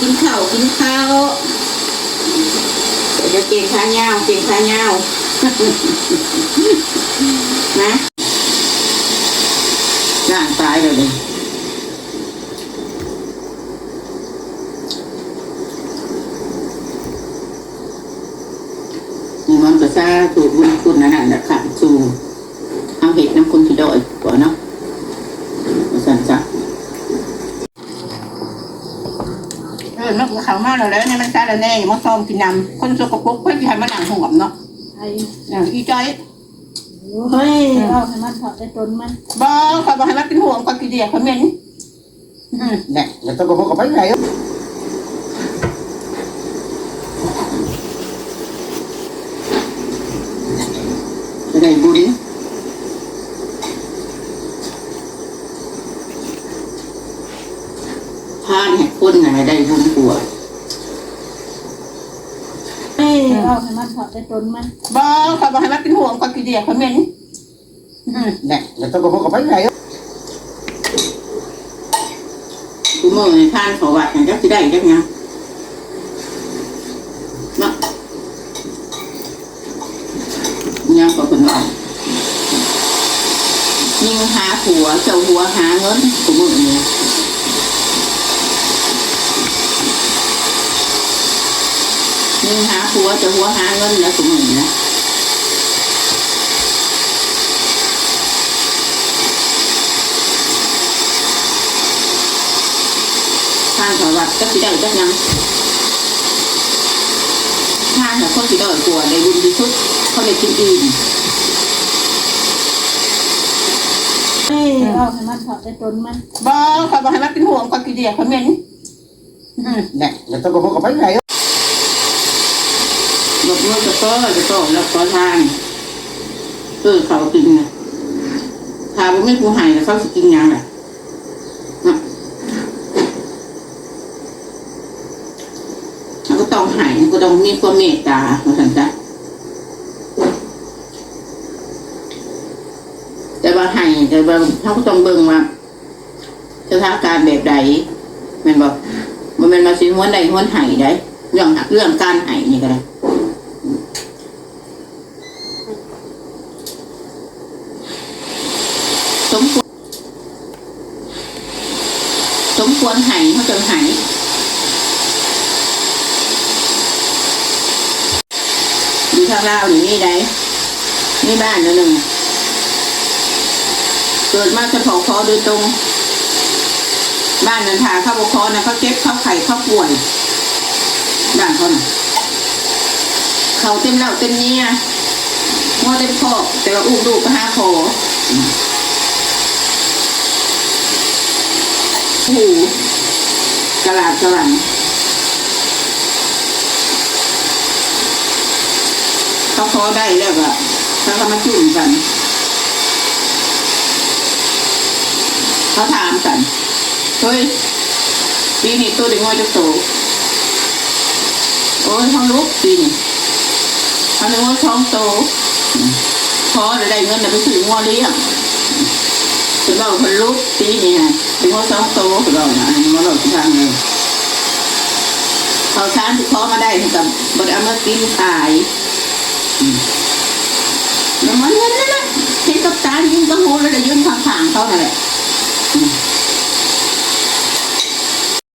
กินข้าวกินข้าวเดี๋ยวจะเก่งข้าเงาเก่งข้าเงานะร่างตายเลยมันก็ซาถูกบุญคุณนั่นแหละค่ะสูเอาเห็ดน้ำคุณที่ดอยกว่าเนาะมาสั่นจ้ะ เออนกเขามาแล้วแล้วเนี่ยมันซาล้วแน่อย่ามาซ้อมกินน้ำคนสกปรกเพื่อที่ให้มันหนังห่วงเนาะไอ้อย่างอีจ้อยเฮ้ยเอาให้มันถอดได้ตนมันบ่คอยบอกให้มันเป็นห่วงคอยกินเดียคอยเหม็นอืม nè người ta có có bánh này không จะได้บุญ พานให้คนน่ะให้ได้บุญกว่าเฮ้ยเอาให้มันถอดได้ตนมันบ่คอยบอกให้มันเป็นห่วงคอยกินเดียคอยเหม็นอืม nè người ta có có bánh này không กูมือในทานเขาวัดมันจะสิได้จังยังเนาะยังก็คนว่ายิงหาผัวเจ้าหัวหาเงินกูมือนี่ยิง หาผัวจ้าหัวหาเงินแล้วกูมือนี่นะทานเขาวัดจะสิได้จังยังทานแต่คนสิได้กลัวได้บุญที่สุดเขาได้กินอิ่มเฮ้ยเอาให้มันถอดได้ตนมันบ่คอยบอกให้มันเป็นห่วงคอกินเดียคอเหม็น อืม nè người ta có có bánh này không ย มือจะโต้จะโต้แล้วขอทานเออเขากินนะถ้าบ่ไม่ผู้ให้แล้วเขาสิกินยังล่ะเนาะก็ต้องให้ก็ต้องมีความเมตตาเหมือนกันจ้ะแต่ว่าให้แต่ว่าเขาก็ต้องเบิ่งว่าสถานการณ์แบบใดม่นบอกมันเป็นมาสิหัวใดหัวไห้ได้เรื่องเรื่องการไห้นี่ก็ได้ สมควรสม ควรหายเขาจะหายอยู่ทางล่าวนี่นี่ได้นี่บ้านแล้วหนึ่งเกิดมาเฉพาะคอโดยตรง บ้านนันทาเข้าบคอนะเขาเจ็บเข้าไข่เข้าป่วยบ้านเขาน่ะเขาเต็มเหล่าเต็มเนี้ยหัวเต็มคอกแต่ว่าอุ้มลูกก็ห้าคอ หูกระลาดกระหลังเขาพอได้แล้วก็เขาก็มาจุ่มกัน เขาถามกัน เฮ้ยปีนี้ตัวเด็กงอยจะโตโอ้ยเขาลุกปีนี้เขาเรียกท้องโตพอจะได้เงินเดี๋ยวไปซื้องอเลี้ยง คือเราคนลุกตีนี่ฮะเป็นหัวสองโตคือเรานะอันนี้มาเราทุกทางเลยเขาช้านที่พอมาได้กับบไดเอามากินตายมแล้วมันนั่นนั่นแหละเห็นกับตายิงกระโหแล้วยืนข้างๆเขานั่นแหละ